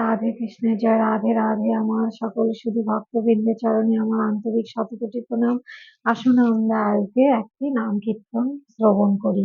রাধে কৃষ্ণ জয় রাধে রাধে আমার সকল শুধু ভক্তবৃন্দের চরণে আমার আন্তরিক শতকোটি প্রণাম আসুন আমরা আজকে একটি নাম কীর্তন শ্রবণ করি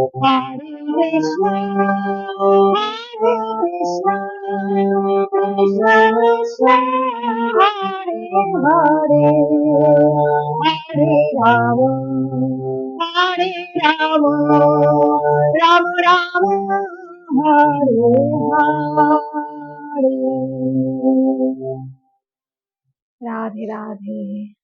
Hare Krishna, Hare Krishna, Krishna Krishna, Hare Hare, Hare Rama, Hare Rama, Rama Rama, Hare Hare. Radhe Radhe.